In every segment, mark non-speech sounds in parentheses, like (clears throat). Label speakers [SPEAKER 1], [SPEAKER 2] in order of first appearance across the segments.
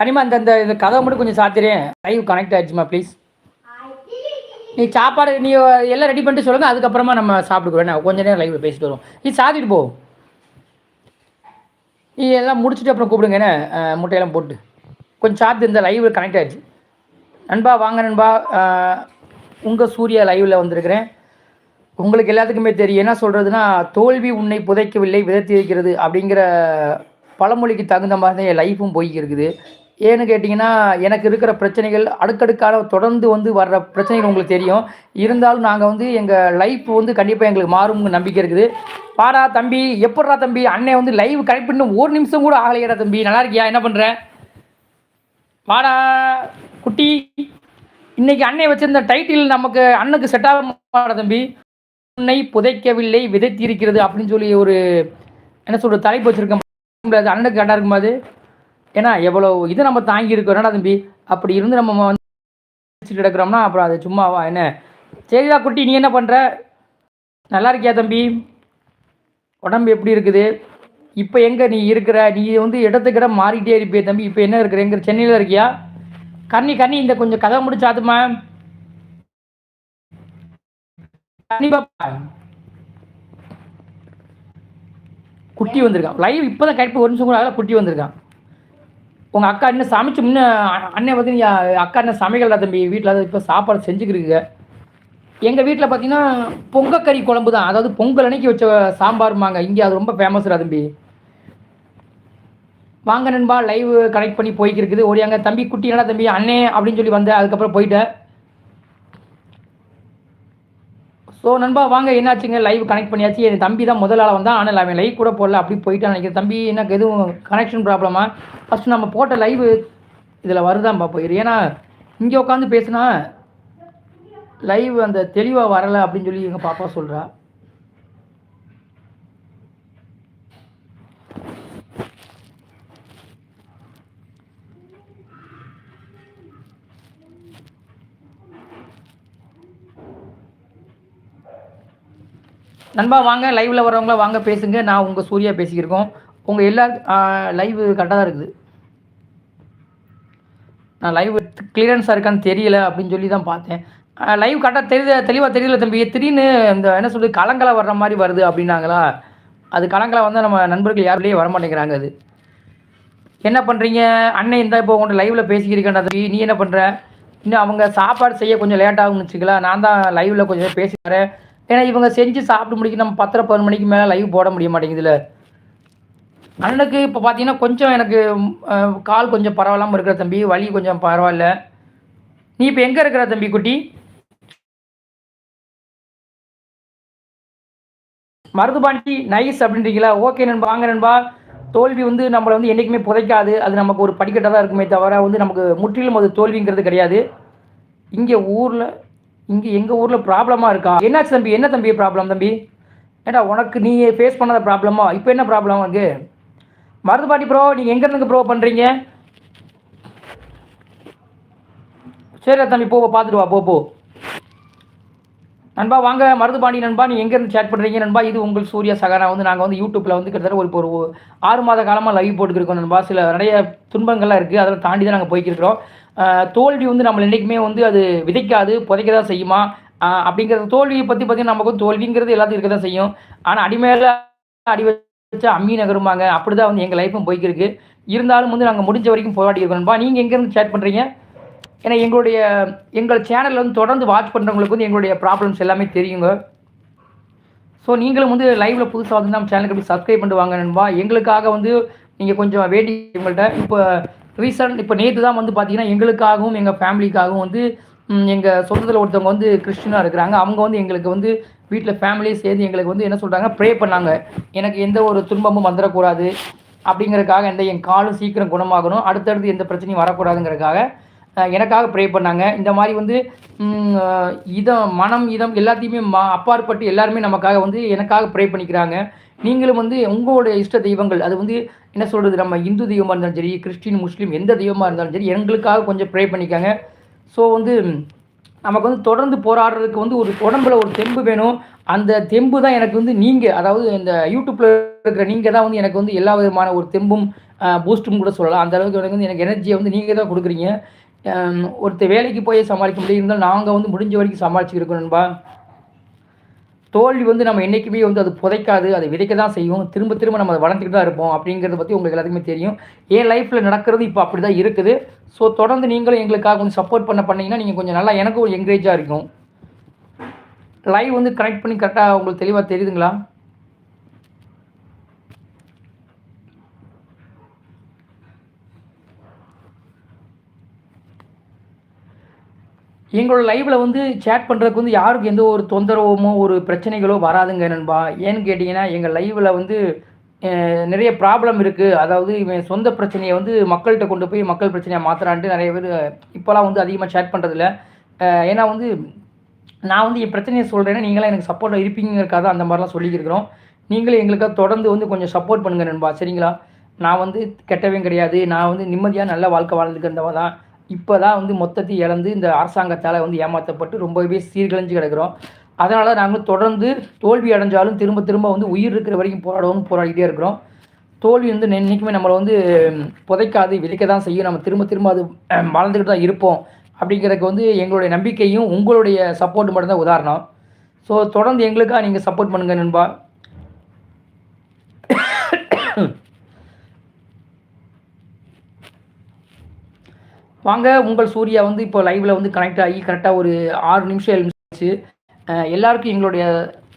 [SPEAKER 1] அனிமா இந்த இந்த இந்த கதவை மட்டும் கொஞ்சம் சாத்திரேன் லைவ் கனெக்ட் ஆயிடுச்சுமா ப்ளீஸ் நீ சாப்பாடு நீ எல்லாம் ரெடி பண்ணிட்டு சொல்லுங்கள் அதுக்கப்புறமா நம்ம சாப்பிட்டுக்க வேணா. கொஞ்ச நேரம் லைவில் பேசிட்டு வருவோம். நீ சாத்திட்டு போ. நீ எல்லாம் முடிச்சுட்டு அப்புறம் கூப்பிடுங்க என்ன? முட்டையெல்லாம் போட்டு. கொஞ்சம் சார்ஜ் இந்த லைவ் கனெக்ட் ஆயிடுச்சு. நண்பா வாங்க நண்பா. உங்கள் சூர்யா லைவில் வந்திருக்கிறேன். உங்களுக்கு எல்லாத்துக்குமே தெரியும். என்ன சொல்கிறதுனா தோல்வி உன்னை புதைக்கவில்லை விதைத்து இருக்கிறது அப்படிங்கிற பழமொழிக்கு தகுந்த மாதிரி தான் என் லைஃப்பும் போய்க்கு இருக்குது ஏன்னு கேட்டிங்கன்னா எனக்கு இருக்கிற பிரச்சனைகள் அடுக்கடுக்கான தொடர்ந்து வந்து வர்ற பிரச்சனைகள் உங்களுக்கு தெரியும். இருந்தாலும் நாங்கள் வந்து எங்கள் லைஃப் வந்து கண்டிப்பாக எங்களுக்கு மாறும்னு நம்பிக்கை இருக்குது. பாடா தம்பி எப்பட்றா தம்பி? அண்ணன் வந்து லைவ் கனெக்ட் பண்ணி ஒரு நிமிஷம் கூட ஆகலையடா தம்பி. நல்லா இருக்கியா? என்ன பண்ணுற பாடா குட்டி. இன்னைக்கு அன்னை வச்சிருந்த டைட்டில் நமக்கு அண்ணனுக்கு செட் ஆக தம்பி. உன்னை புதைக்கவில்லை விதைத்திருக்கிறது அப்படின்னு சொல்லி ஒரு என்ன சொல்கிற தலைப்பு வச்சுருக்கேன் அண்ணனுக்கு கரெக்டாக இருக்குமா அது? ஏன்னா எவ்வளோ இது நம்ம தாங்கி இருக்கிறோம்னா தம்பி. அப்படி இருந்து நம்ம வந்து கிடக்கிறோம்னா கிடக்குறோம்னா அப்புறம் அது சும்மாவா? என்ன? சரிடா குட்டி நீ என்ன பண்ணுற நல்லா இருக்கியா தம்பி? உடம்பு எப்படி இருக்குது? இப்போ எங்கே நீ இருக்கிற? நீ வந்து இடத்துக்கு இடம் மாறிட்டே இருப்பிய தம்பி. இப்போ என்ன இருக்கிற? எங்க சென்னையில் இருக்கியா? கண்ணி கண்ணி இந்த கொஞ்சம் கதை முடிச்சாதுமா கண்டிப்பாப்பா குட்டி வந்திருக்கான். லைவ் இப்போதான் தான் ஒரு நிமிஷம் கூட ஆகல குட்டி வந்திருக்கான். உங்கள் அக்கா இன்னும் சமைச்சு முன்ன அண்ணன் வந்து அக்கா என்ன சமைக்கலடா தம்பி வீட்டில் இப்போ சாப்பாடு செஞ்சுக்கிறீங்க எங்கள் வீட்டில் பார்த்தீங்கன்னா பொங்கக்கறி குழம்பு தான். அதாவது பொங்கல் அன்னைக்கு வச்ச சாம்பார்மாங்க இங்கே அது ரொம்ப ஃபேமஸ்ரா தம்பி. வாங்க நண்பா லைவ் கனெக்ட் பண்ணி போய்க்கு இருக்குது ஓடியாங்க. தம்பி குட்டி என்னடா தம்பி? அண்ணே அப்படின்னு சொல்லி வந்தேன். அதுக்கப்புறம் போயிட்டேன். ஸோ நண்பா வாங்க என்னாச்சுங்க? லைவ் கனெக்ட் பண்ணியாச்சு. என் தம்பி தான் முதல் ஆளாக வந்தான் ஆனால் அவன் லைவ் கூட போடல. அப்படி போயிட்டான் நினைக்கிறேன். தம்பி எனக்கு எதுவும் கனெக்ஷன் ப்ராப்ளமா ஃபஸ்ட் நம்ம போட்ட லைவ் இதில் வருதான் பார்ப்போம் ஏன்னா இங்கே உட்காந்து பேசுனா லைவ் அந்த தெளிவாக வரலை அப்படின்னு சொல்லி எங்கள் பாப்பா சொல்கிறா நண்பா வாங்க. லைவ்ல வரவங்கள வாங்க பேசுங்க. நான் உங்கள் சூர்யா பேசிக்கிருக்கோம். உங்கள் எல்லா லைவ் கரெக்டாக தான் இருக்குது. நான் லைவ் கிளியரன்ஸாக இருக்கான்னு தெரியல அப்படின்னு சொல்லி தான் பார்த்தேன். லைவ் கரெக்டாக தெரியல தெளிவாக தெரியல தம்பி. திடீர்னு இந்த என்ன சொல்றது கலங்கலை வர்ற மாதிரி வருது அப்படின்னாங்களா? அது கலங்கலை வந்து நம்ம நண்பர்கள் யாருலேயே வர மாட்டேங்கிறாங்க அது. என்ன பண்ணுறீங்க அண்ணன் இந்த இப்போ உங்கள்கிட்ட லைவில் பேசிக்கிறீங்கடா தம்பி. நீ என்ன பண்ணுற இன்னும் அவங்க சாப்பாடு செய்ய கொஞ்சம் லேட் ஆகும்னு வச்சுக்கலாம் நான் தான் லைவில் கொஞ்சம் பேசி வரேன் ஏன்னா இவங்க செஞ்சு சாப்பிட்டு முடிக்க நம்ம பத்தரை பதினொரு மணிக்கு மேலே லைவ் போட முடிய மாட்டேங்குதுல. அண்ணனுக்கு இப்போ பார்த்தீங்கன்னா கொஞ்சம் எனக்கு கால் கொஞ்சம் பரவாயில்லாமல் இருக்கிற தம்பி வலி கொஞ்சம் பரவாயில்ல. நீ இப்போ எங்கே இருக்கிற தம்பி குட்டி? மருதுபாண்டி நைஸ் அப்படின்றீங்களா? ஓகே நண்பா வாங்க நண்பா. தோல்வி வந்து நம்மளை வந்து என்றைக்குமே புதைக்காது. அது நமக்கு ஒரு படிக்கட்டாக தான் இருக்குமே தவிர வந்து நமக்கு முற்றிலும் அது தோல்விங்கிறது கிடையாது. இங்கே ஊரில் இங்கே எங்கள் ஊரில் ப்ராப்ளமாக இருக்கா? என்னாச்சு தம்பி? என்ன தம்பி ப்ராப்ளம் தம்பி? ஏடா உனக்கு நீ ஃபேஸ் பண்ணாத ப்ராப்ளமா இப்போ என்ன ப்ராப்ளம் உனக்கு? மருதுபாண்டி ப்ரோ நீங்கள் எங்கேருந்து ப்ரோ பண்ணுறீங்க சரி தம்பி போ, பார்த்துட்டு வா போ போ. நண்பா வாங்க. மருதுபாண்டி நண்பா நீ எங்கேருந்து சேட் பண்ணுறீங்க நண்பா இது உங்கள் சூர்யா சகாரா வந்து நாங்கள் வந்து யூடியூப்பில் வந்து கிட்டத்தட்ட ஒரு இப்போ ஒரு ஆறு மாத காலமாக லைவ் போட்டுக்கிருக்கோம் நண்பா. சில நிறைய துன்பங்கள்லாம் இருக்குது அதெல்லாம் தாண்டி தான் நாங்கள் போய்க்கிருக்கிறோம். தோல்வி வந்து நம்ம என்றைக்குமே வந்து அது விதைக்காது புதைக்க தான் செய்யுமா அப்படிங்கிறது தோல்வியை பற்றி பார்த்தீங்கன்னா நமக்கு தோல்விங்கிறது எல்லாத்தையும் இருக்க தான் செய்யும் ஆனால் அடிமையில அடி வச்சா அம்மி நகருமாங்க அப்படி தான் வந்து எங்கள் லைஃப்பும் போய்க்கிருக்கு. இருந்தாலும் வந்து நாங்கள் முடிஞ்ச வரைக்கும் போராடி இருக்கோம் நண்பா நீங்கள் எங்கேருந்து சேட் பண்ணுறீங்க ஏன்னா எங்களுடைய எங்கள் சேனலில் வந்து தொடர்ந்து வாட்ச் பண்ணுறவங்களுக்கு வந்து எங்களுடைய ப்ராப்ளம்ஸ் எல்லாமே தெரியுங்க. ஸோ நீங்களும் வந்து லைவில் புதுசாக வந்து நம்ம சேனலுக்கு போய் சப்ஸ்கிரைப் பண்ணிட்டு வாங்க நண்பா. எங்களுக்காக வந்து நீங்கள் கொஞ்சம் வேண்டி உங்கள்கிட்ட இப்போ ரீசன்ட் இப்போ நேற்று தான் வந்து பார்த்தீங்கன்னா எங்களுக்காகவும் எங்கள் ஃபேமிலிக்காகவும் வந்து எங்கள் சொந்தத்தில் ஒருத்தவங்க வந்து கிறிஸ்டினாக இருக்கிறாங்க. அவங்க வந்து எங்களுக்கு வந்து வீட்டில் ஃபேமிலியே சேர்ந்து எங்களுக்கு வந்து என்ன சொல்கிறாங்க ப்ரே பண்ணாங்க. எனக்கு எந்த ஒரு துன்பமும் வந்துடக்கூடாது அப்படிங்கிறதுக்காக எந்த என் காலும் சீக்கிரம் குணமாகணும். அடுத்தடுத்து எந்த பிரச்சனையும் வரக்கூடாதுங்கிறதுக்காக எனக்காக ப்ரே பண்ணாங்க. இந்த மாதிரி வந்து இதம் மனம் இதம் எல்லாத்தையுமே மா அப்பாற்பட்டு எல்லாருமே நமக்காக வந்து எனக்காக ப்ரே பண்ணிக்கிறாங்க. நீங்களும் வந்து உங்களுடைய இஷ்ட தெய்வங்கள் அது வந்து என்ன சொல்கிறது நம்ம இந்து தெய்வமாக இருந்தாலும் சரி கிறிஸ்டின் முஸ்லீம் எந்த தெய்வமாக இருந்தாலும் சரி எங்களுக்காக கொஞ்சம் ப்ரே பண்ணிக்காங்க ஸோ வந்து நமக்கு வந்து தொடர்ந்து போராடுறதுக்கு வந்து ஒரு உடம்புல ஒரு தெம்பு வேணும். அந்த தெம்பு தான் எனக்கு வந்து நீங்கள் அதாவது இந்த யூடியூப்பில் இருக்கிற நீங்கள் தான் வந்து எனக்கு வந்து எல்லா விதமான ஒரு தெம்பும் பூஸ்ட்டும் கூட சொல்லலாம். அந்த அளவுக்கு எனக்கு வந்து எனக்கு எனர்ஜியை வந்து நீங்கள் தான் கொடுக்குறீங்க. ஒருத்தர் வேலைக்கு போய் சமாளிக்க முடியும் இருந்தாலும் நாங்கள் வந்து முடிஞ்ச வரைக்கும் சமாளிச்சுருக்கோம் நண்பா. தோல்வி வந்து நம்ம என்றைக்குமே வந்து அது புதைக்காது அதை விதைக்க தான் செய்யும். திரும்ப திரும்ப நம்ம அதை வளர்ந்துக்கிட்டு தான் இருப்போம் அப்படிங்கிறத பற்றி உங்களுக்கு எல்லாத்துக்குமே தெரியும். என் லைஃப்பில் நடக்கிறது இப்போ அப்படி தான் இருக்குது. ஸோ தொடர்ந்து நீங்களும் எங்களுக்காக கொஞ்சம் சப்போர்ட் பண்ண பண்ணிங்கன்னா நீங்கள் கொஞ்சம் நல்லா எனக்கும் ஒரு என்கரேஜாக இருக்கும் லைவ் வந்து கனெக்ட் பண்ணி கரெக்டாக உங்களுக்கு தெளிவாக தெரியுதுங்களா? எங்களோட லைவில் வந்து சேட் பண்ணுறதுக்கு வந்து யாருக்கும் எந்த ஒரு தொந்தரவுமோ ஒரு பிரச்சனைகளோ வராதுங்க நண்பா. ஏன்னு கேட்டிங்கன்னா எங்கள் லைவில் வந்து நிறைய ப்ராப்ளம் இருக்குது அதாவது இவன் சொந்த பிரச்சனையை வந்து மக்கள்கிட்ட கொண்டு போய் மக்கள் பிரச்சனையை மாற்றுறான்ட்டு நிறைய பேர் இப்போலாம் வந்து அதிகமாக சேட் பண்ணுறதில்ல ஏன்னா வந்து நான் வந்து என் பிரச்சனையை சொல்கிறேன்னா நீங்களாம் எனக்கு சப்போர்ட்டாக இருப்பீங்கிறக்காக அந்த மாதிரிலாம் சொல்லியிருக்கிறோம் நீங்களும் எங்களுக்காக தொடர்ந்து வந்து கொஞ்சம் சப்போர்ட் பண்ணுங்கள் நண்பா. சரிங்களா? நான் வந்து கெட்டவன் கிடையாது. நான் வந்து நிம்மதியாக நல்ல வாழ்க்கை வாழ்ந்துக்கிறந்தவன் தான். இப்போ தான் வந்து மொத்தத்தை இழந்து இந்த அரசாங்கத்தால் வந்து ஏமாற்றப்பட்டு ரொம்பவே சீர்கிழஞ்சு கிடக்கிறோம். அதனால் நாங்கள் தொடர்ந்து தோல்வி அடைஞ்சாலும் திரும்ப திரும்ப வந்து உயிர் இருக்கிற வரைக்கும் போராடவும் போராடிக்கிட்டே இருக்கிறோம். தோல்வி வந்து என்றைக்குமே நம்மளை வந்து புதைக்காது விதைக்க தான் செய்யும். நம்ம திரும்ப திரும்ப அது வளர்ந்துக்கிட்டு தான் இருப்போம். அப்படிங்கிறதுக்கு வந்து எங்களுடைய நம்பிக்கையும் உங்களுடைய சப்போர்ட் மட்டும்தான் உதாரணம். ஸோ தொடர்ந்து எங்களுக்காக நீங்கள் சப்போர்ட் பண்ணுங்கள் நண்பா. வாங்க உங்கள் சூர்யா வந்து இப்போ லைவ்ல வந்து கனெக்ட் ஆகி கரெக்டாக ஒரு ஆறு நிமிஷம் ஏழு நிமிஷம் ஆச்சு எல்லாருக்கும் எங்களுடைய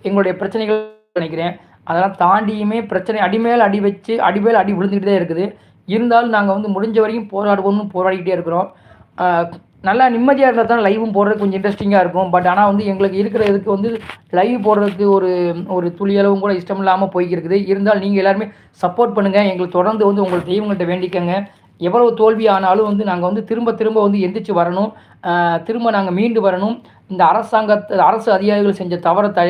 [SPEAKER 1] எங்களுடைய பிரச்சனைகள் நினைக்கிறேன். அதெல்லாம் தாண்டியுமே பிரச்சனை அடிமேல் அடி வச்சு அடிமேல் அடி விழுந்துக்கிட்டே இருக்குது. இருந்தாலும் நாங்கள் வந்து முடிஞ்ச வரைக்கும் போராடுவோம்னு போராடிக்கிட்டே இருக்கிறோம். நல்லா நிம்மதியாக இருந்தால் தான் லைவும் போடுறது கொஞ்சம் இன்ட்ரெஸ்டிங்காக இருக்கும். பட் ஆனால் வந்து எங்களுக்கு இருக்கிற இதுக்கு வந்து லைவ் போடுறதுக்கு ஒரு ஒரு துளியளவும் கூட இஷ்டம் இல்லாமல் போய்க்கிருக்குது. இருந்தாலும் நீங்கள் எல்லாருமே சப்போர்ட் பண்ணுங்கள் எங்களுக்கு தொடர்ந்து வந்து உங்கள் தெய்வங்கள்ட்ட வேண்டிக்கங்க. எவ்வளவு தோல்வி ஆனாலும் வந்து நாங்கள் வந்து திரும்ப திரும்ப வந்து எந்திரிச்சு வரணும். திரும்ப நாங்கள் மீண்டு வரணும். இந்த அரசாங்கத்தை அரசு அதிகாரிகள் செஞ்ச தவறை த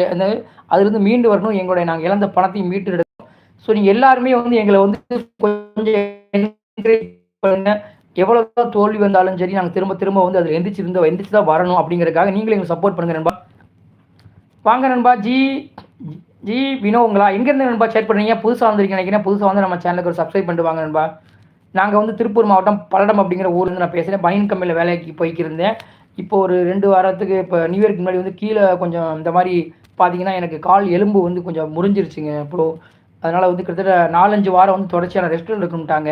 [SPEAKER 1] அதுலேருந்து மீண்டு வரணும். எங்களுடைய நாங்கள் இழந்த பணத்தையும் மீட்டு எடுக்கணும். ஸோ நீங்கள் எல்லாருமே வந்து எங்களை வந்து கொஞ்சம் எவ்வளோ எவ்வளோ தோல்வி வந்தாலும் சரி நாங்கள் திரும்ப திரும்ப வந்து அதில் எந்திரிச்சு இருந்த எந்திரிச்சு தான் வரணும் அப்படிங்கிறதுக்காக நீங்களும் எங்களுக்கு சப்போர்ட் பண்ணுங்க நண்பா. வாங்க நண்பா. ஜி ஜி வினோங்களா. எங்கேருந்து நண்பா ஷேர் பண்ணுறீங்க புதுசாக வந்திருக்கீங்க நினைக்கிறேன். புதுசாக வந்து நம்ம சேனலுக்கு ஒரு சப்ஸ்கிரைப் பண்ணிட்டு வாங்க நண்பா. நாங்கள் வந்து திருப்பூர் மாவட்டம் பல்லடம் அப்படிங்கிற ஊர்லேருந்து நான் பேசுகிறேன் பனியன் கம்பெனியில் வேலைக்கு போய்க்கிருந்தேன். இப்போ ஒரு ரெண்டு வாரத்துக்கு இப்போ நியூ இயர்க்கு முன்னாடி வந்து கீழே கொஞ்சம் இந்த மாதிரி பார்த்தீங்கன்னா எனக்கு கால் எலும்பு வந்து கொஞ்சம் முறிஞ்சிருச்சுங்க இப்போ அதனால் வந்து கிட்டத்தட்ட நாலஞ்சு வாரம் வந்து தொடர்ச்சியான ரெஸ்ட் இருக்கணும்ட்டாங்க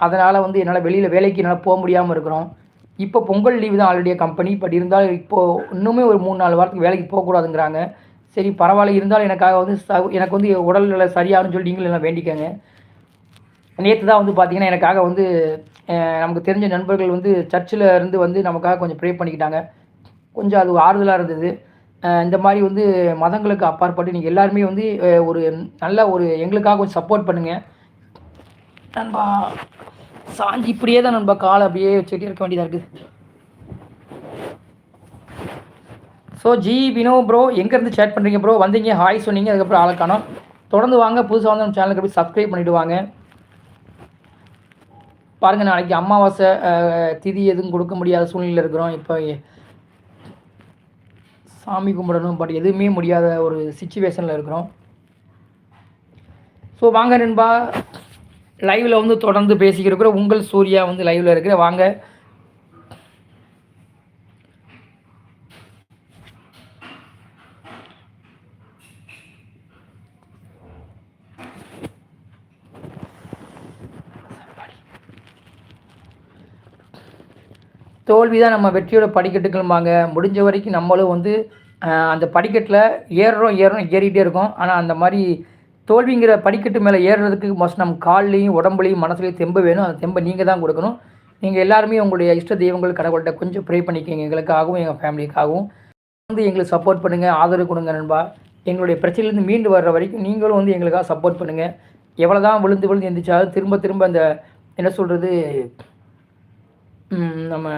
[SPEAKER 1] அதனால் வந்து என்னால் வெளியில் வேலைக்கு என்னால் போக முடியாமல் இருக்கிறோம். இப்போ பொங்கல் லீவு தான் ஆல்ரெடியாக கம்பெனி பட் இருந்தாலும் இப்போது இன்னுமே ஒரு மூணு நாலு வாரத்துக்கு வேலைக்கு போகக்கூடாதுங்கிறாங்க சரி பரவாயில்ல. இருந்தாலும் எனக்காக வந்து எனக்கு வந்து உடல்நிலை சரியாகும்னு சொல்லி நீங்களும் எல்லாம் வேண்டிக்கங்க. நேற்று தான் வந்து பார்த்திங்கன்னா எனக்காக வந்து நமக்கு தெரிஞ்ச நண்பர்கள் வந்து சர்ச்சில் இருந்து வந்து நமக்காக கொஞ்சம் ப்ரே பண்ணிக்கிட்டாங்க. கொஞ்சம் அது ஆறுதலாக இருந்தது. இந்த மாதிரி வந்து மதங்களுக்கு அப்பாற்பட்டு நீங்கள் எல்லாருமே வந்து ஒரு நல்ல ஒரு எங்களுக்காக கொஞ்சம் சப்போர்ட் பண்ணுங்கள் நண்பா சாஞ்சி இப்படியே தான் நண்பா காலை அப்படியே வச்சுக்கிட்டே இருக்க வேண்டியதாக இருக்குது ஸோ ஜி வினோ ப்ரோ எங்கேருந்து சேட் பண்ணுறீங்க ப்ரோ வந்தீங்க ஹாய் சொன்னீங்க அதுக்கப்புறம் ஆளுக்கானோம் தொடர்ந்து வாங்க புதுசாக வந்து நம்ம சேனலுக்கு அப்படி சப்ஸ்கிரைப் பண்ணிவிடுவாங்க பாருங்கள் நாளைக்கு அமாவாசை திதி எதுவும் கொடுக்க முடியாத சூழ்நிலையில் இருக்கிறோம். இப்போ சாமி கும்பிடணும் பட் எதுவுமே முடியாத ஒரு சுச்சுவேஷனில் இருக்கிறோம். ஸோ வாங்க நண்பா லைவில் வந்து தொடர்ந்து பேசிக்கிற உங்கள் சூர்யா வந்து லைவில் இருக்கிற வாங்க. தோல்வி தான் நம்ம வெற்றியோட படிக்கட்டுக்கும்பாங்க. முடிஞ்ச வரைக்கும் நம்மளும் வந்து அந்த படிக்கட்டில் ஏறுறோம் ஏறுறோம் ஏறிக்கிட்டே இருக்கோம். ஆனால் அந்த மாதிரி தோல்விங்கிற படிக்கட்டு மேலே ஏறுறதுக்கு மோஸ்ட் நம்ம கால்லையும் உடம்புலையும் மனசுலையும் தெம்பு வேணும். அந்த தெம்பை நீங்கள் தான் கொடுக்கணும். நீங்கள் எல்லாருமே உங்களுடைய இஷ்ட தெய்வங்கள் கடவுள்கிட்ட கொஞ்சம் ப்ரே பண்ணிக்கோங்க. எங்களுக்காகவும் எங்கள் ஃபேமிலிக்காகவும் வந்து எங்களுக்கு சப்போர்ட் பண்ணுங்கள் ஆதரவு கொடுங்க நண்பா. எங்களுடைய பிரச்சனையிலேருந்து மீண்டு வர்ற வரைக்கும் நீங்களும் வந்து எங்களுக்காக சப்போர்ட் பண்ணுங்கள் எவ்வளோ தான் விழுந்து விழுந்து எந்திரிச்சாலும் திரும்ப திரும்ப அந்த என்ன சொல்கிறது நம்ம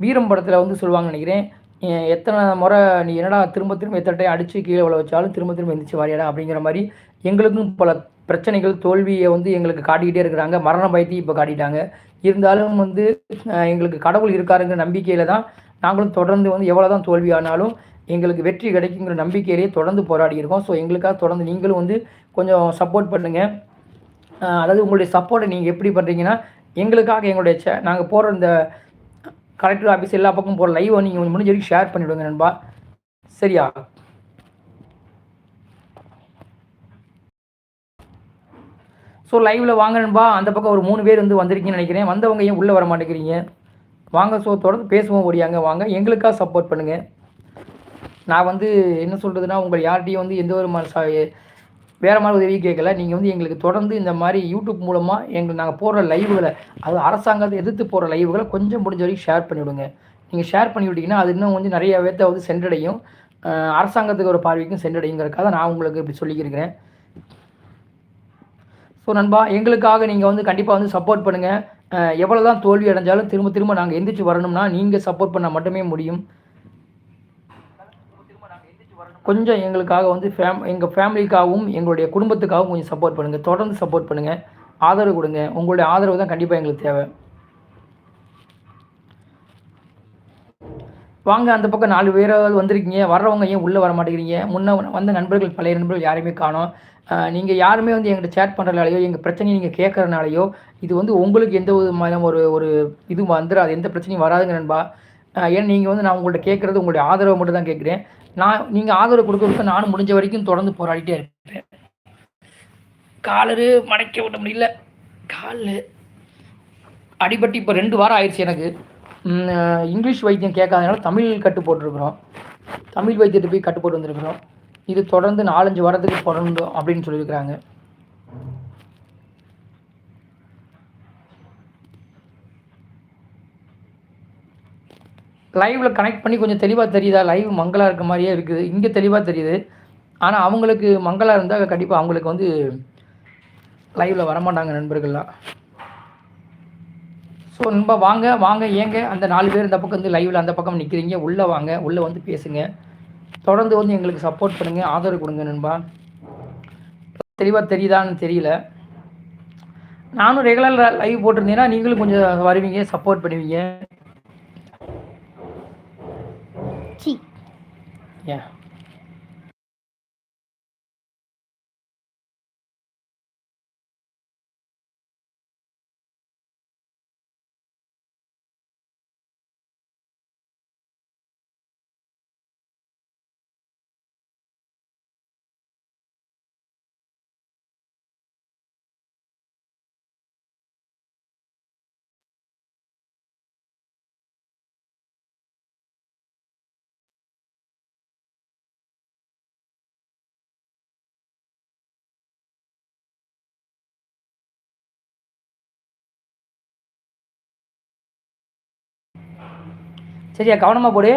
[SPEAKER 1] வீரம் படத்தில் வந்து சொல்லுவாங்கன்னு நினைக்கிறேன். எத்தனை முறை நீ என்னடா திரும்ப திரும்ப எத்தனை அடித்து கீழே விழ வச்சாலும் திரும்ப திரும்ப எந்திரிச்சு வாரியாடா அப்படிங்கிற மாதிரி எங்களுக்கும் பல பிரச்சனைகள் தோல்வியை வந்து எங்களுக்கு காட்டிக்கிட்டே இருக்கிறாங்க. மரண பயத்தையும் இப்போ காட்டிட்டாங்க. இருந்தாலும் வந்து எங்களுக்கு கடவுள் இருக்காருங்கிற நம்பிக்கையில் தான் நாங்களும் தொடர்ந்து வந்து எவ்வளோ தான் தோல்வி ஆனாலும் எங்களுக்கு வெற்றி கிடைக்குங்கிற நம்பிக்கையிலேயே தொடர்ந்து போராடி இருக்கோம். ஸோ எங்களுக்காக தொடர்ந்து நீங்களும் வந்து கொஞ்சம் சப்போர்ட் பண்ணுங்கள் அதாவது உங்களுடைய சப்போர்ட்டை நீங்கள் எப்படி பண்ணுறீங்கன்னா எங்களுக்காக எங்களுடைய சே நாங்கள் போகிற இந்த கலெக்டர் ஆஃபீஸ் எல்லா பக்கம் போகிற லைவை நீங்கள் கொஞ்சம் முடிஞ்ச வரைக்கும் ஷேர் பண்ணிவிடுங்க நண்பா. சரியா? ஸோ லைவில் வாங்க நண்பா. அந்த பக்கம் ஒரு மூணு பேர் வந்து வந்திருக்கீங்கன்னு நினைக்கிறேன். வந்தவங்க ஏன் உள்ளே வர மாட்டேங்கிறீங்க. வாங்க ஸோ தொடர்ந்து பேசுவோம் ஓடியாங்க. வாங்க எங்களுக்காக சப்போர்ட் பண்ணுங்கள் நான் வந்து என்ன சொல்கிறதுனா உங்கள் யார்கிட்டையும் வந்து எந்த ஒரு மாதிரி சா- வேறு மாதிரி உதவி கேட்கல. நீங்கள் வந்து எங்களுக்கு தொடர்ந்து இந்த மாதிரி யூடியூப் மூலமாக எங்களுக்கு நாங்கள் போடுற லைவுகளை அது அரசாங்கத்தை எதிர்த்து போகிற லைவுகளை கொஞ்சம் முடிஞ்ச வரைக்கும் ஷேர் பண்ணிவிடுங்க. நீங்கள் ஷேர் பண்ணி விட்டீங்கன்னா அது இன்னும் கொஞ்சம் நிறைய பேர்த்த வந்து சென்றடையும். அரசாங்கத்துக்கு ஒரு பார்வைக்கும் சென்றடையுங்கிறக்காக நான் உங்களுக்கு இப்படி சொல்லியிருக்கிறேன் ஸோ நண்பா எங்களுக்காக நீங்கள் வந்து கண்டிப்பாக வந்து சப்போர்ட் பண்ணுங்கள் எவ்வளோ தான் தோல்வி அடைஞ்சாலும் திரும்ப திரும்ப நாங்கள் எந்திரிச்சு வரணும்னா நீங்கள் சப்போர்ட் பண்ணால் மட்டுமே முடியும். கொஞ்சம் எங்களுக்காக வந்து ஃபேம் எங்கள் ஃபேமிலிக்காகவும் எங்களுடைய குடும்பத்துக்காகவும் கொஞ்சம் சப்போர்ட் பண்ணுங்கள் தொடர்ந்து சப்போர்ட் பண்ணுங்கள் ஆதரவு கொடுங்க. உங்களுடைய ஆதரவு தான் கண்டிப்பாக எங்களுக்கு தேவை. வாங்க அந்த பக்கம் நாலு பேராவது வந்திருக்கீங்க. வர்றவங்க ஏன் உள்ளே வர மாட்டேங்கிறீங்க? முன்ன வந்த நண்பர்கள் பழைய நண்பர்கள் யாரையுமே காணோம். நீங்கள் யாருமே வந்து எங்கள்கிட்ட சேட் பண்ணுறதுனாலையோ எங்கள் பிரச்சனையை நீங்கள் கேட்குறனாலையோ இது வந்து உங்களுக்கு எந்த விதமான ஒரு ஒரு இது வந்துடாது எந்த பிரச்சனையும் வராதுங்க நண்பா. ஏன்னா நீங்கள் வந்து நான் உங்கள்கிட்ட கேட்குறது உங்களுடைய ஆதரவை மட்டும் தான் கேட்குறேன். நான் நீங்கள் ஆதரவு கொடுக்க கொடுக்க நானும் முடிஞ்ச வரைக்கும் தொடர்ந்து போராடிட்டே இருப்பேன். காலரு மடக்க விட முடியல. காலு அடிபட்டு இப்போ ரெண்டு வாரம் ஆயிடுச்சு எனக்கு. இங்கிலீஷ் வைத்தியம் கேட்காதனால தமிழ் கட்டு போட்டிருக்கிறோம். தமிழ் வைத்தியத்தை போய் கட்டு போட்டு வந்திருக்கிறோம். இது தொடர்ந்து நாலஞ்சு வாரத்துக்கு தொடர்ந்தோம் அப்படின்னு சொல்லியிருக்கிறாங்க. லைவ்ல கனெக்ட் பண்ணி கொஞ்சம் தெளிவாக தெரியுதா? லைவ் மங்களாக இருக்க மாதிரியே இருக்குது. இங்கே தெளிவாக தெரியுது. ஆனால் அவங்களுக்கு மங்களாக இருந்தால் கண்டிப்பாக அவங்களுக்கு வந்து லைவில் வரமாட்டாங்க நண்பர்கள்லாம். ஸோ நண்பா வாங்க வாங்க ஏங்க. அந்த நாலு பேர் இந்த பக்கம் வந்து லைவில் அந்த பக்கம் நிற்கிறீங்க உள்ளே வாங்க உள்ளே வந்து பேசுங்க. தொடர்ந்து வந்து எங்களுக்கு சப்போர்ட் பண்ணுங்கள் ஆதரவு கொடுங்க நண்பா. தெளிவாக தெரியுதான்னு தெரியல. நானும் ரெகுலர் லைவ் போட்டிருந்தேன்னா நீங்களும் கொஞ்சம் வருவீங்க சப்போர்ட் பண்ணுவீங்க.
[SPEAKER 2] சி
[SPEAKER 1] ஏன் சரியா கவனமாக போடு.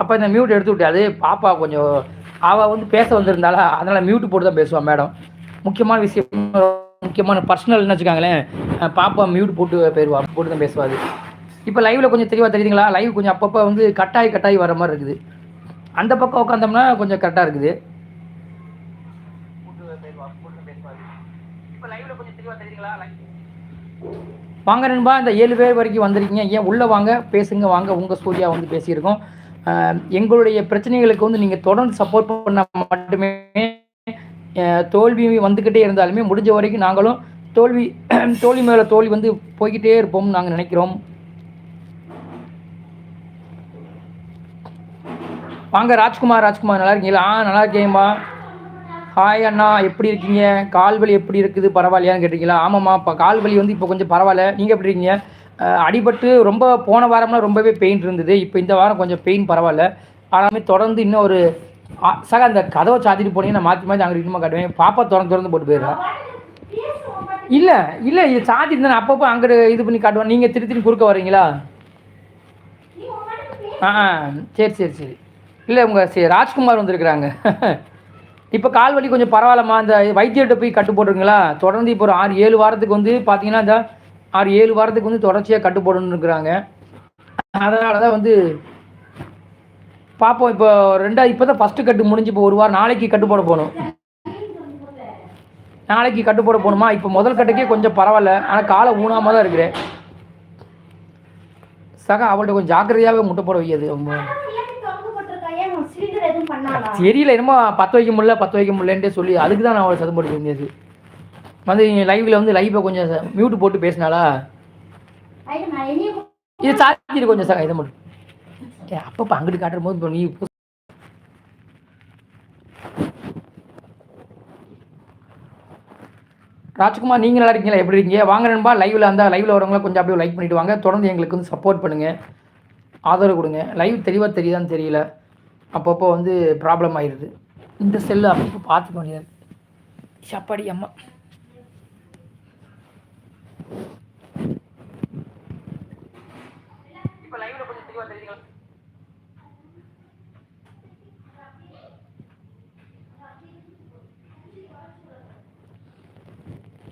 [SPEAKER 1] அப்போ இந்த மியூட் எடுத்து விட்டாது பாப்பா கொஞ்சம் அவள் வந்து பேச வந்திருந்தாளா அதனால் மியூட் போட்டு தான் பேசுவான் மேடம் முக்கியமான விஷயம் முக்கியமான பர்சனல்னு வச்சுக்காங்களேன் பாப்பா மியூட் போட்டு போயிடுவா போட்டு தான் பேசுவாது இப்போ லைவில் கொஞ்சம் தெளிவாக தெரியுதுங்களா? லைவ் கொஞ்சம் அப்பப்போ வந்து கட்டாயி கட்டாயி வர மாதிரி இருக்குது. அந்த பக்கம் உட்காந்தோம்னா கொஞ்சம் கரெக்டாக இருக்குது. வாங்க நண்பா இந்த ஏழு பேர் வரைக்கும் வந்திருக்கீங்க. ஏன் உள்ளே வாங்க பேசுங்க வாங்க உங்கள் சூர்யா வந்து பேசியிருக்கோம். எங்களுடைய பிரச்சனைகளுக்கு வந்து நீங்கள் தொடர்ந்து சப்போர்ட் பண்ண மட்டுமே தோல்வி வந்துக்கிட்டே இருந்தாலுமே முடிஞ்ச வரைக்கும் நாங்களும் தோல்வி (clears throat) தோல்வி மேலே தோல்வி வந்து போய்கிட்டே இருப்போம்னு நாங்கள் நினைக்கிறோம். வாங்க ராஜ்குமார் ராஜ்குமார் நல்லா இருக்கீங்களா? ஆ நல்லா இருக்கேம்மா ஹாய் அண்ணா எப்படி இருக்கீங்க? கால் வலி எப்படி இருக்குது? பரவாயில்லையான்னு கேட்டிங்களா ஆமாம்மா இப்போ கால் வலி வந்து இப்போ கொஞ்சம் பரவாயில்ல. நீங்கள் எப்படி இருக்கீங்க? அடிபட்டு ரொம்ப போன வாரம்லாம் ரொம்பவே பெயின் இருந்தது. இப்போ இந்த வாரம் கொஞ்சம் பெயின் பரவாயில்ல. ஆனாலுமே தொடர்ந்து இன்னும் ஒரு ஆ, சக அந்த கதவை சாத்திட்டு போனீங்கன்னா மாற்றி மாற்றி அங்கே இன்னும் காட்டுவேன். பாப்பா திறந்து திறந்து போட்டு போயிடுறேன் இல்லை இல்லை இது சாத்திட்டு தானே. அப்பப்போ அங்கே இது பண்ணி காட்டுவேன் நீங்கள் திரு திரு குறுக்க வரீங்களா ஆ ஆ, சரி சரி சரி. இல்லை உங்கள் சரி ராஜ்குமார் வந்திருக்கிறாங்க. (laughs) இப்போ கால் வலி கொஞ்சம் பரவாயில்லம்மா. இந்த வைத்தியர்கிட்ட போய் கட்டு போட்டுருங்களா தொடர்ந்து இப்போ ஒரு ஆறு ஏழு வாரத்துக்கு வந்து பார்த்தீங்கன்னா இந்த ஆறு ஏழு வாரத்துக்கு வந்து தொடர்ச்சியாக கட்டு போடணும்னு இருக்கிறாங்க. அதனால தான் வந்து பார்ப்போம் இப்போ ரெண்டா இப்போ தான் ஃபஸ்ட்டு கட்டு முடிஞ்சு இப்போ ஒரு வாரம் நாளைக்கு கட்டு போட போகணும். நாளைக்கு கட்டு போட போகணுமா? இப்போ முதல் கட்டுக்கே கொஞ்சம் பரவாயில்ல. ஆனால் காலை ஊனாமல் தான் இருக்கிறேன். சக அவள்கிட்ட கொஞ்சம் ஜாக்கிரதையாகவே முட்டை போட
[SPEAKER 2] வைக்கிறது. ரொம்ப
[SPEAKER 1] தெரியல என்னமோ பத்து வைக்க முடியல பத்து வைக்க முடியலன்ட்டே சொல்லி அதுக்கு தான் நான் அவளை சத்தம் போட்டு இருந்தது வந்து லைவில் வந்து லைவை கொஞ்சம் மியூட் போட்டு பேசினாலா இது சாத்திட்டு கொஞ்சம் சகா இதை மட்டும். அப்பப்போ அங்கிட்டு காட்டுற போது நீ ராஜ்குமார் நீங்கள் நல்லா இருக்கீங்களா? எப்படி இருக்கீங்க? வாங்க நண்பா லைவில் இருந்தால் லைவில் வரவங்கள கொஞ்சம் அப்படியே லைக் பண்ணிட்டு வாங்க. தொடர்ந்து எங்களுக்கு வந்து சப்போர்ட் பண்ணுங்கள் ஆதரவு கொடுங்க. லைவ் தெளிவாக தெரியுதான்னு தெரியல. அப்பப்போ வந்து ப்ராப்ளம் ஆயிடுது. இந்த செல்லு அப்பப்போ பார்த்துக்க வேண்டியது சப்பாடி அம்மா.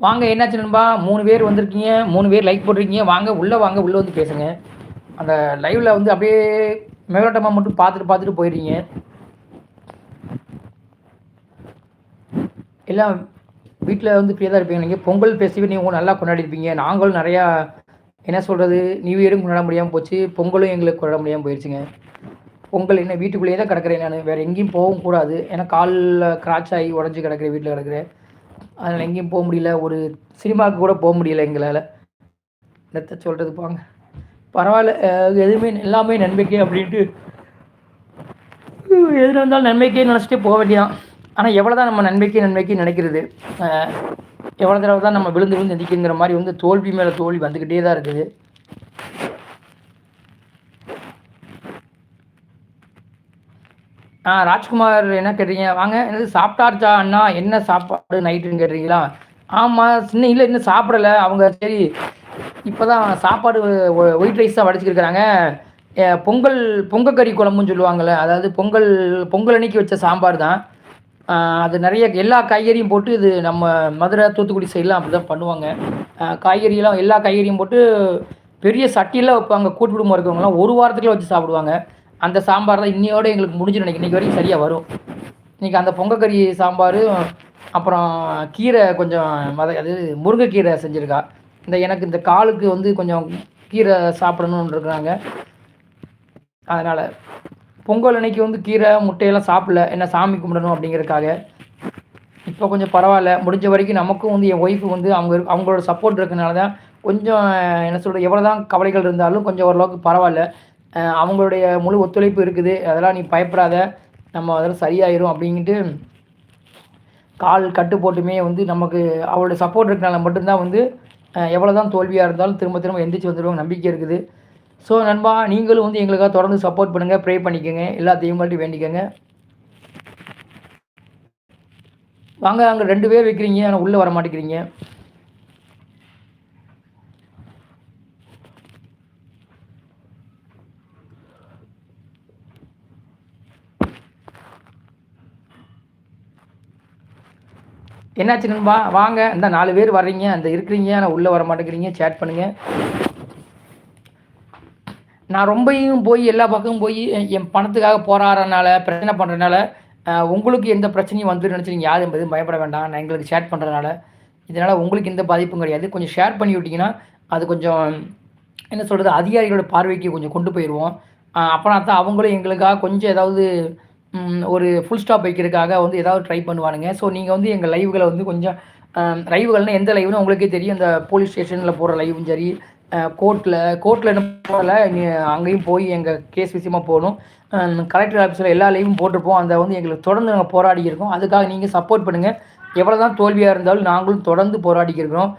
[SPEAKER 1] வாங்க என்னாச்சு நண்பா? மூணு பேர் வந்திருக்கீங்க மூணு பேர் லைக் போட்டிருக்கீங்க. வாங்க உள்ளே வாங்க உள்ளே வந்து பேசுங்க. அந்த லைவ்ல வந்து அப்படியே மேலோட்டமாக மட்டும் பார்த்துட்டு பார்த்துட்டு போயிடுறீங்க. எல்லாம் வீட்டில் வந்து ஃப்ரீயாக தான் இருப்பீங்க. நீங்கள் பொங்கல் ஃபெஸ்டிவல் நீங்கள் நல்லா கொண்டாடிருப்பீங்க நாங்களும் நிறையா என்ன சொல்கிறது நியூ இயரும் கொண்டாட முடியாமல் போச்சு. பொங்கலும் எங்களுக்கு கொண்டாட முடியாமல் போயிடுச்சுங்க பொங்கல் என்ன வீட்டுக்குள்ளேயே தான் கிடக்கிறேன் நான். வேறு எங்கேயும் போகவும் கூடாது. ஏன்னா காலில் கிராச் ஆகி உடஞ்சி கிடக்கிறேன் வீட்டில் கிடக்கிறேன். அதனால் எங்கேயும் போக முடியல. ஒரு சினிமாவுக்கு கூட போக முடியல எங்களால். என்னத்த சொல்கிறது போங்க. பரவாயில்ல எதுவுமே எல்லாமே நன்மைக்கே அப்படின்ட்டு எது இருந்தாலும் நன்மைக்கே நினச்சிட்டே போக வேண்டியதான் ஆனால் எவ்வளோ தான் நம்ம நன்மைக்கே நன்மைக்கே நினைக்கிறது எவ்வளோ தடவை தான் நம்ம விழுந்து விழுந்து நிற்கிங்கிற மாதிரி வந்து தோல்வி மேலே தோல்வி வந்துக்கிட்டே தான் இருக்குது. ஆ ராஜ்குமார் என்ன கேட்டீங்க? வாங்க என்னது சாப்பிட்டாச்சா அண்ணா? என்ன சாப்பாடு நைட்டுன்னு கேட்டீங்களா? ஆமாம் சின்ன இல்லை இன்னும் சாப்பிடல. அவங்க சரி இப்போ தான் சாப்பாடு ஒயிட் ரைஸ் தான் வடைச்சிருக்கிறாங்க. பொங்கல் பொங்கல் கறி குழம்புன்னு சொல்லுவாங்கள்ல அதாவது பொங்கல் பொங்கல் அன்னைக்கு வச்ச சாம்பார் தான். அது நிறைய எல்லா காய்கறியும் போட்டு இது நம்ம மதுரை தூத்துக்குடி சைட்லாம் அப்படி தான் பண்ணுவாங்க. காய்கறியெல்லாம் எல்லா காய்கறியும் போட்டு பெரிய சட்டியெல்லாம் வைப்பாங்க கூட்டு குடும்பம் இருக்கவங்கலாம் ஒரு வாரத்துக்குள்ள வச்சு சாப்பிடுவாங்க. அந்த சாம்பார் தான் இன்னையோட எங்களுக்கு முடிஞ்சு நினைக்கிறேன் இன்றைக்கி வரைக்கும் சரியாக வரும். இன்னைக்கு அந்த பொங்கக்கறி சாம்பார் அப்புறம் கீரை கொஞ்சம் மத அது முருங்கைக்கீரை செஞ்சுருக்கா. இந்த எனக்கு இந்த காலுக்கு வந்து கொஞ்சம் கீரை சாப்பிடணும்னு இருக்கிறாங்க. அதனால் பொங்கல் அன்னைக்கு வந்து கீரை முட்டையெல்லாம் சாப்பிடல. என்ன சாமி கும்பிடணும் அப்படிங்கிறதுக்காக. இப்போ கொஞ்சம் பரவாயில்ல. முடிஞ்ச வரைக்கும் நமக்கும் வந்து என் ஒய்ஃபு வந்து அவங்க அவங்களோட சப்போர்ட் இருக்கனால தான் கொஞ்சம் என்ன சொல்கிறது எவ்வளோ தான் கவலைகள் இருந்தாலும் கொஞ்சம் ஓரளவுக்கு பரவாயில்ல. அவங்களுடைய முழு ஒத்துழைப்பு இருக்குது. அதெல்லாம் நீ பயப்படாத. நம்ம அதெல்லாம் சரியாயிரும் அப்படின்ட்டு கால் கட்டு போட்டுமே வந்து நமக்கு அவளுடைய சப்போர்ட் இருக்கனால மட்டும்தான் வந்து எவ்வளோ தான் தோல்வியாக இருந்தாலும் திரும்ப திரும்ப எந்திரிச்சு வந்துடுவாங்க. நம்பிக்கை இருக்குது. ஸோ நண்பா நீங்களும் வந்து எங்களுக்காக தொடர்ந்து சப்போர்ட் பண்ணுங்கள் ப்ரே பண்ணிக்கோங்க. எல்லாத்தையும் மட்டும் வேண்டிக்கோங்க. வாங்க அங்கே ரெண்டு பேர் வைக்கிறீங்க ஆனால் உள்ளே வர மாட்டேங்கிறீங்க என்னாச்சு நண்பா வாங்க. இந்த நாலு பேர் வர்றீங்க. அந்த இருக்கிறீங்க. ஆனால் உள்ளே வர மாட்டேங்கிறீங்க. சேட் பண்ணுங்கள் நான் ரொம்பையும் போய் எல்லா பக்கமும் போய் என் பணத்துக்காக போராடுறனால பிரச்சனை பண்ணுறதுனால உங்களுக்கு எந்த பிரச்சனையும் வந்து நினச்சிருங்க யார் யாரும் எதுவும் பயப்பட வேண்டாம். நான் எங்களுக்கு ஷேர் பண்ணுறதுனால இதனால் உங்களுக்கு எந்த பாதிப்பும் கிடையாது. கொஞ்சம் ஷேர் பண்ணி விட்டிங்கன்னா அது கொஞ்சம் என்ன சொல்கிறது அதிகாரிகளோட பார்வைக்கு கொஞ்சம் கொண்டு போயிடுவோம் அப்புறம் தான் அவங்களும் எங்களுக்காக கொஞ்சம் ஏதாவது ஒரு ஃபுல் ஸ்டாப் வைக்கிறதுக்காக வந்து ஏதாவது ட்ரை பண்ணுவானுங்க. ஸோ நீங்கள் வந்து எங்கள் லைவ்களை வந்து கொஞ்சம் லைவுகள்னால் எந்த லைவ்னு உங்களுக்கே தெரியும். இந்த போலீஸ் ஸ்டேஷனில் போடுற லைவும் சரி கோர்ட்டில் கோர்ட்டில் என்ன போகல நீ அங்கேயும் போய் எங்கள் கேஸ் விஷயமா போகணும். கலெக்டர் ஆஃபீஸில் எல்லா லைவும் போட்டிருப்போம். அந்த வந்து எங்களுக்கு தொடர்ந்து நாங்கள் போராடி இருக்கோம். அதுக்காக நீங்கள் சப்போர்ட் பண்ணுங்கள் எவ்வளோ தான் தோல்வியாக இருந்தாலும் நாங்களும் தொடர்ந்து போராடி இருக்கிறோம்.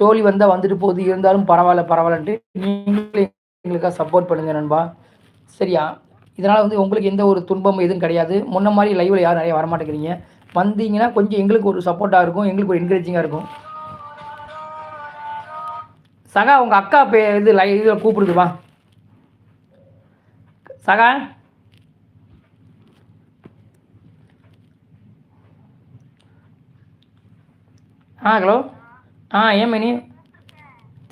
[SPEAKER 1] தோல்வி வந்தால் வந்துட்டு போகுது. இருந்தாலும் பரவாயில்ல பரவாயில்லன்ட்டு நீங்களும் எங்களுக்காக சப்போர்ட் பண்ணுங்கள் நண்பா. சரியா? இதனால் வந்து உங்களுக்கு எந்த ஒரு துன்பம் எதுவும் கிடையாது. முன்ன மாதிரி லைவில் யாரும் நிறைய வரமாட்டேங்கிறீங்க. வந்தீங்கன்னா கொஞ்சம் எங்களுக்கு ஒரு சப்போர்ட்டாக இருக்கும். எங்களுக்கு ஒரு என்கரேஜிங்காக இருக்கும். சகா உங்கள் அக்கா பே இது லை இதில் கூப்பிடுதுவா சகா? ஆ ஹலோ ஆ ஏன் மேனி?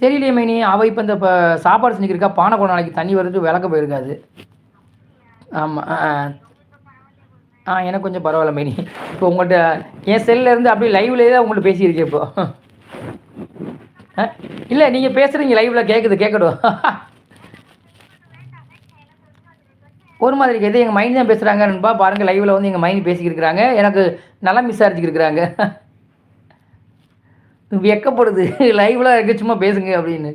[SPEAKER 1] தெரியலையே மேனி. அவள் இப்போ இந்த இப்போ சாப்பாடு செஞ்சுக்கிருக்கா பானை குடம் நாளைக்கு தண்ணி வருது விளக்க போயிருக்காது. ஆமாம் ஆ ஆ. எனக்கு கொஞ்சம் பரவாயில்ல மேனி. இப்போ உங்கள்கிட்ட என் செல்லில் இருந்து அப்படியே லைவ்லேயே தான் உங்கள்கிட்ட பேசியிருக்கேன் இப்போ. இல்லை நீங்கள் பேசுகிறீங்க லைவில் கேட்குது கேட்கட்டும் ஒரு மாதிரி எது எங்கள் மைண்ட் தான் பேசுகிறாங்க நண்பா. பாருங்கள் லைவில் வந்து எங்கள் மைண்ட் பேசிக்கிருக்கிறாங்க. எனக்கு நல்லா மிஸ் விசாரிச்சுக்கிருக்கிறாங்க வெக்கப்படுது. (laughs) லைவ்லாம் இருக்க சும்மா பேசுங்க அப்படின்னு.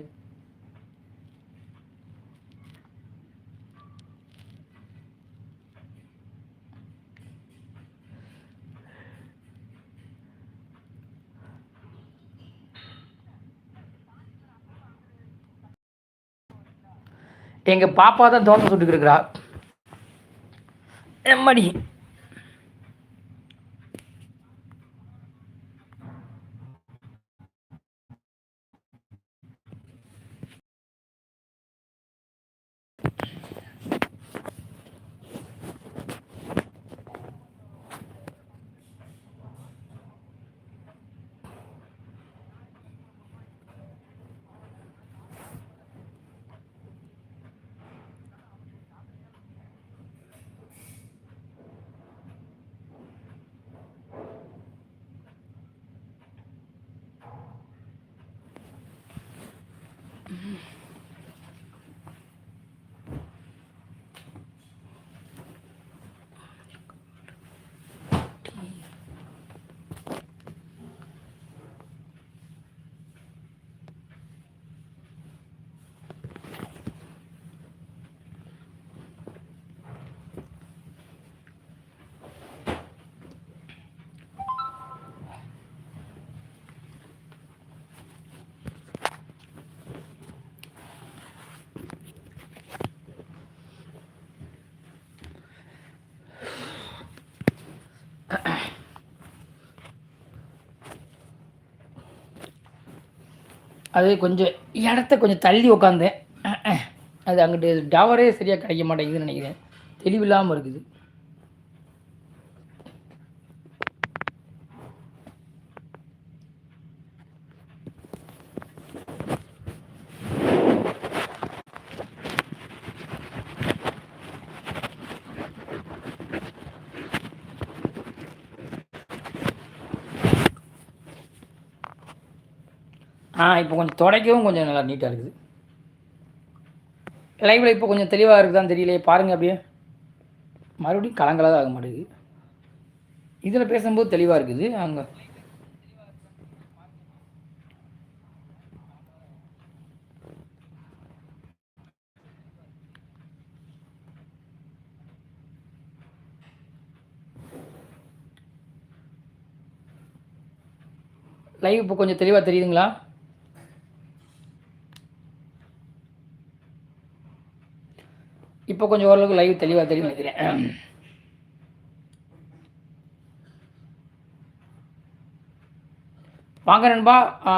[SPEAKER 1] எங்கள் பாப்பா தான் தோட்டம் சுட்டுக்கிட்டு இருக்கிறா. எம்மடி. Mm-hmm. அது கொஞ்சம் இடத்த கொஞ்சம் தள்ளி உக்காந்தேன். அது அங்கிட்டு டவரே சரியாக கிடைக்க மாட்டேங்குதுன்னு நினைக்கிறேன். தெளிவில்லாமல் இருக்குது. ஆ இப்போ கொஞ்சம் துடைக்கவும் கொஞ்சம் நல்லா நீட்டாக இருக்குது. லைவில் இப்போ கொஞ்சம் தெளிவாக இருக்குதான்னு தெரியலையே பாருங்கள் அப்படியே. மறுபடியும் கலங்கலாக ஆக மாட்டேங்குது. இதில் பேசும்போது தெளிவாக இருக்குது. அங்கே. லைவ் இப்போ கொஞ்சம் தெளிவாக தெரியுதுங்களா? இப்போ கொஞ்சம் ஓரளவுக்கு லைவ் தெளிவாக தெரியும் நினைக்கிறேன். வாங்க நண்பா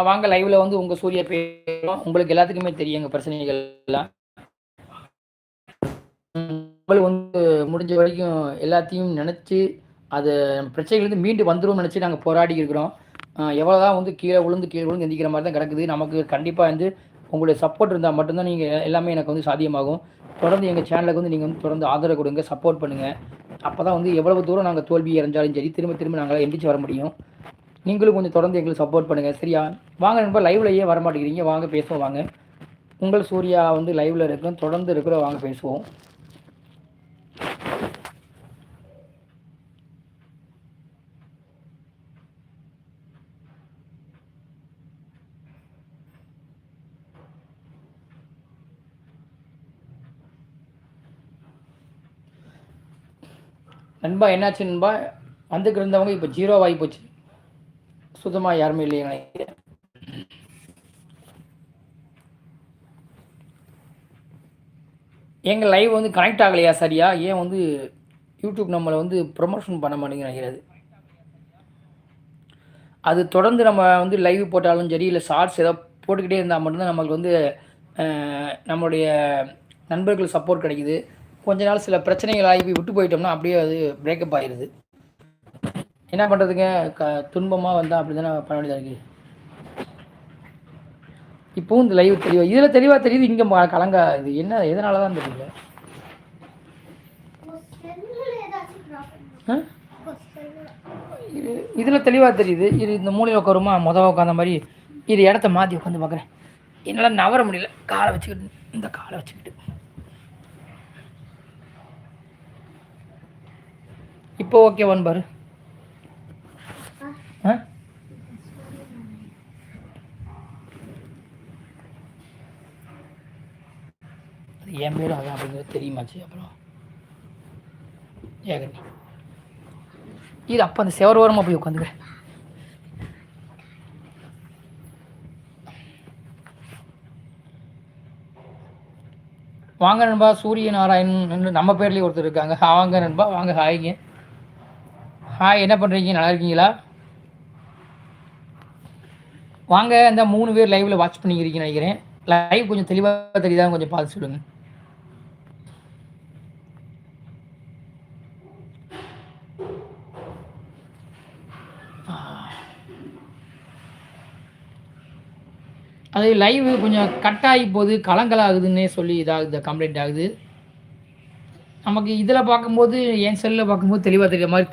[SPEAKER 1] வாங்க லைவ்ல வந்து உங்க சூரிய பேரும் உங்களுக்கு எல்லாத்துக்குமே தெரியும் எங்க பிரச்சனைகள் எல்லாம். உங்களுக்கு வந்து முடிஞ்ச வரைக்கும் எல்லாத்தையும் நினச்சி அது பிரச்சனைகள்லேருந்து மீண்டு வந்துடும் நினச்சி நாங்கள் போராடி இருக்கிறோம் எவ்வளோ தான் வந்து கீழே விழுந்து கீழே விழுந்து எந்திக்கிற மாதிரி தான் கிடக்குது. நமக்கு கண்டிப்பாக வந்து உங்களுடைய சப்போர்ட் இருந்தால் மட்டும்தான் நீங்கள் எல்லாமே எனக்கு வந்து சாத்தியமாகும். தொடர்ந்து எங்கள் சேனலுக்கு வந்து நீங்கள் வந்து தொடர்ந்து ஆதரவு கொடுங்க சப்போர்ட் பண்ணுங்கள் அப்போ தான் வந்து எவ்வளவு தூரம் நாங்கள் தோல்வி இறஞ்சாலும் சரி திரும்ப திரும்ப நாங்கள் எந்திரிச்சு வர முடியும். நீங்களும் கொஞ்சம் தொடர்ந்து எங்களுக்கு சப்போர்ட் பண்ணுங்கள் சரியா? வாங்க நண்பா லைவ்லையே வர மாட்டேங்கிறீங்க. வாங்க பேசுவோம் வாங்க. உங்கள் சூர்யா வந்து லைவில் இருக்கிறோம். தொடர்ந்து இருக்கிறோம் வாங்க பேசுவோம். நண்பா என்னாச்சு நண்பா? வந்துக்கு இருந்தவங்க இப்போ ஜீரோ ஆகி போச்சு. சுத்தமாக யாருமே இல்லையா நினைக்கிறேன் எங்கள் லைவ் வந்து கனெக்ட் ஆகலையா சரியா? ஏன் வந்து யூடியூப் நம்மளை வந்து ப்ரொமோஷன் பண்ண மாட்டேங்குது நினைக்கிறது? அது தொடர்ந்து நம்ம வந்து லைவ் போட்டாலும் சரி இல்லை ஷார்ட்ஸ் ஏதோ போட்டுக்கிட்டே இருந்தால் மட்டும்தான் நம்மளுக்கு வந்து நம்மளுடைய நண்பர்கள் சப்போர்ட் கிடைக்குது. கொஞ்ச நாள் சில பிரச்சனைகள் ஆகி போய் விட்டு போயிட்டோம்னா அப்படியே அது பிரேக்கப் ஆயிடுது என்ன பண்ணுறதுங்க க துன்பமாக வந்தால் அப்படி தானே பண்ண வேண்டியதாக இருக்குது இப்போவும் இந்த லைவ் தெளிவாக இதில் தெளிவாக தெரியுது இங்கே கலங்க இது என்ன எதனால தான் தெரியல இது இதில் தெளிவாக தெரியுது இது இந்த மூலையில் உட்காருமா மொதல் உட்காந்த மாதிரி இது இடத்த மாற்றி உட்காந்து பார்க்குறேன் என்னால் நவர முடியல காலை வச்சுக்கிட்டு இந்த காலை வச்சுக்கிட்டு. இப்போ ஓகேவான்னு பாரு. ஆ? என் பேரும் அதான் அப்படிங்கிறது தெரியுமாச்சு அப்புறம். ஏகனி இது அப்போ அந்த செவர் ஓரமாக போய் உட்காந்துக்க வாங்க நண்பா சூரிய நாராயணன் நம்ம பேர்லேயே ஒருத்தர் இருக்காங்க. வாங்க நண்பா வாங்க ஹாய்ங்க ஹாய் என்ன பண்ணுறீங்க நல்லா இருக்கீங்களா? வாங்க இந்த மூணு பேர் லைவில் வாட்ச் பண்ணிக்கிறீங்கன்னு நினைக்கிறேன். லைவ் கொஞ்சம் தெளிவாக தெரியுதா கொஞ்சம் பார்த்து சொல்லுங்கள் அது லைவ் கொஞ்சம் கட் ஆகி போகுது கலங்கலாகுதுன்னே சொல்லி இதாகுது கம்ப்ளைண்ட் ஆகுது. நமக்கு இதில் பார்க்கும்போது என் செல்லில் பார்க்கும்போது தெளிவாக தெரியுற மாதிரி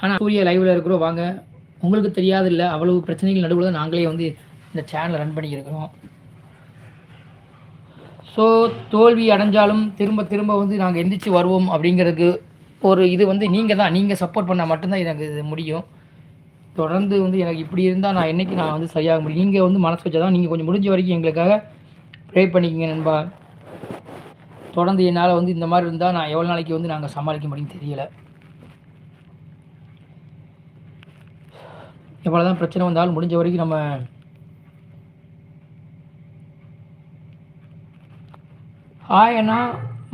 [SPEAKER 1] ஆனால் சூரிய லைவ்ல இருக்கிறோம் வாங்க. உங்களுக்கு தெரியாது இல்லை அவ்வளவு பிரச்சனைகள் நடுவில் தான் நாங்களே வந்து இந்த சேனலை ரன் பண்ணியிருக்கிறோம் ஸோ தோல்வி அடைஞ்சாலும் திரும்ப திரும்ப வந்து நாங்கள் எந்திரிச்சு வருவோம் அப்படிங்கிறதுக்கு ஒரு இது வந்து நீங்கள் தான் நீங்கள் சப்போர்ட் பண்ணால் மட்டும்தான் எனக்கு இது முடியும். தொடர்ந்து வந்து எனக்கு இப்படி இருந்தால் நான் என்னைக்கு நான் வந்து சரியாக முடியும். நீங்கள் வந்து மனசு வச்சால் தான் நீங்கள் கொஞ்சம் முடிஞ்ச வரைக்கும் எங்களுக்காக ப்ரே பண்ணிக்கங்க நண்பா. தொடர்ந்து என்னால் வந்து இந்த மாதிரி இருந்தால் நான் எவ்வளோ நாளைக்கு வந்து நாங்கள் சமாளிக்க முடியும்னு தெரியலை. எவ்வளோ தான் பிரச்சனை வந்தாலும் முடிஞ்ச வரைக்கும் நம்ம hi Anna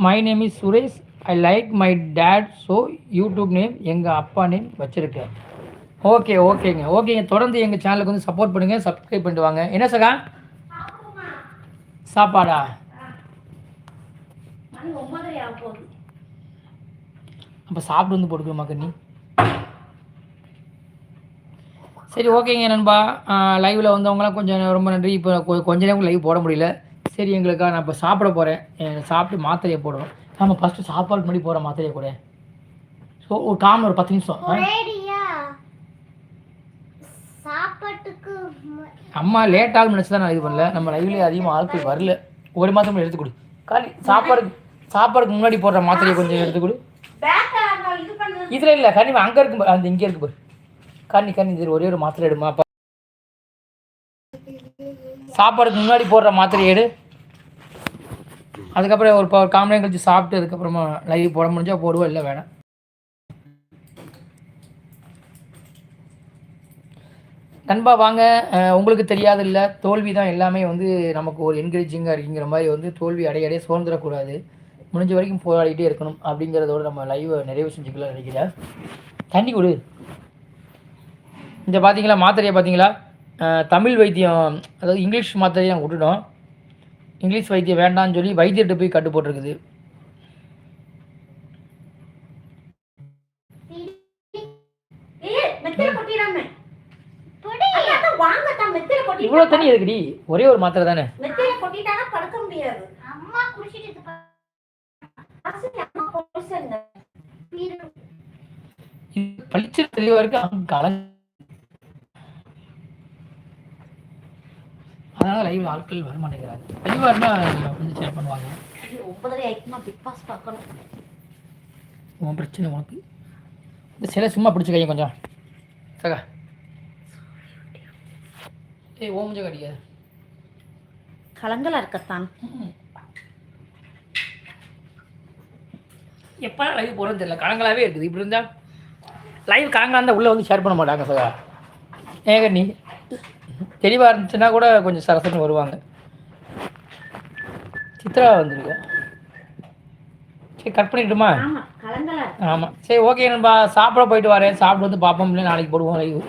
[SPEAKER 1] my name is Suresh I like my dad so YouTube name எங்கள் அப்பா நேம் வச்சுருக்கேன். ஓகே ஓகேங்க ஓகேங்க தொடர்ந்து எங்கள் சேனலுக்கு வந்து சப்போர்ட் பண்ணுங்கள் சப்ஸ்கிரைப் பண்ணிட்டு வாங்க. என்ன சகா? சாப்பாடா? அப்போ சாப்பிட்டு வந்து போட்டுக்கலாமா கண்ணி? சரி ஓகேங்க நண்பா. லைவில் வந்தவங்களாம் கொஞ்சம் ரொம்ப நன்றி. இப்போ கொஞ்ச நேரம் லைவ் போட முடியல. சரி எங்களுக்கா நான் இப்போ சாப்பிட போகிறேன் சாப்பிட்டு மாத்திரையை போடுறோம். நம்ம ஃபஸ்ட்டு சாப்பாடு முன்னாடி போகிற மாத்திரையை கூட. ஸோ ஒரு காமன் ஒரு பத்து நிமிஷம். அம்மா லேட் ஆகும் நினச்சி தான் நான் இது பண்ணல. நம்ம லைவ்லேயே அதிகமாக ஆட்கள் வரல. ஒரு மாதம் எடுத்து கொடு. காலி சாப்பாடுக்கு சாப்பாடுக்கு முன்னாடி போடுற மாத்திரையை கொஞ்சம் எடுத்து கொடு. இதில் இல்லை கண்ணி அங்கே இருக்கு. அந்த இங்கே இருக்கு பாரு. கண்ணி கண்ணி இது ஒரே ஒரு மாத்திரை எடுமா? சாப்பாடுக்கு முன்னாடி போடுற மாத்திரை எடு. அதுக்கப்புறம் ஒரு ஒரு காம கழிச்சு சாப்பிட்டு அதுக்கப்புறமா லைவ் போட முடிஞ்சா போடுவோம் இல்லை வேணாம். நண்பா வாங்க. உங்களுக்கு தெரியாது இல்லை தோல்வி தான் எல்லாமே வந்து நமக்கு ஒரு என்கரேஜிங்காக இருக்குங்கிற மாதிரி வந்து தோல்வி அடைய அடைய சோர்ந்துடக்கூடாது. முடிஞ்ச வரைக்கும் போராடிட்டே இருக்கணும் அப்படிங்கிறதோட நம்ம லைவை நிறைவு செஞ்சுக்கலாம் நினைக்கிறேன். தண்ணி கொடு. இந்த பார்த்தீங்களா மாத்திரையை பார்த்தீங்களா தமிழ் வைத்தியம் அதாவது இங்கிலீஷ் மாத்திரையை நாங்கள் விட்டுட்டோம். இங்கிலீஷ் வைத்தியம் வேண்டாம்னு சொல்லி வைத்தியர்கிட்ட போய் கட்டு போட்டிருக்குது. இவ்வளோ தண்ணி எதுக்குடி? ஒரே ஒரு மாத்திரை தானே?
[SPEAKER 2] படுக்க முடியாது
[SPEAKER 1] பளிச்சு தெளிவாக இருக்கு அவங்க கலங்க அதனால லைவ் ஆட்கள் வர மாட்டேங்கிறாங்க. தெளிவாக இருந்தால் கொஞ்சம் ஷேர் பண்ணுவாங்க.
[SPEAKER 2] ஒன்பதரை ஆயிடுமா பிக் பாஸ் பார்க்கணும்.
[SPEAKER 1] உன் பிரச்சனை உனக்கு. இந்த சிலை சும்மா பிடிச்சிக்கையும் கொஞ்சம். சகா. ஏய் ஓ முஞ்சம் கடிக்காது
[SPEAKER 2] கலங்கலா இருக்கத்தான்.
[SPEAKER 1] எப்போ லைவ் போகிறோன்னு தெரியல. கலங்களாவே இருக்குது. இப்படி இருந்தால் லைவ் கலங்கலா இருந்தால் உள்ளே வந்து ஷேர் பண்ண மாட்டாங்க சகா. ஏங்க நீ? தெளிவாக இருந்துச்சுன்னா கூட கொஞ்சம் சரசரன்னு வருவாங்க. சித்ரா வந்துருக்கா? சரி கட் பண்ணிட்டுமா ஆமாம் சரி ஓகே நண்பா சாப்பிட போயிட்டு வரேன். சாப்பிட்டு வந்து பார்ப்போம் இல்லை நாளைக்கு போடுவோம் லைவ்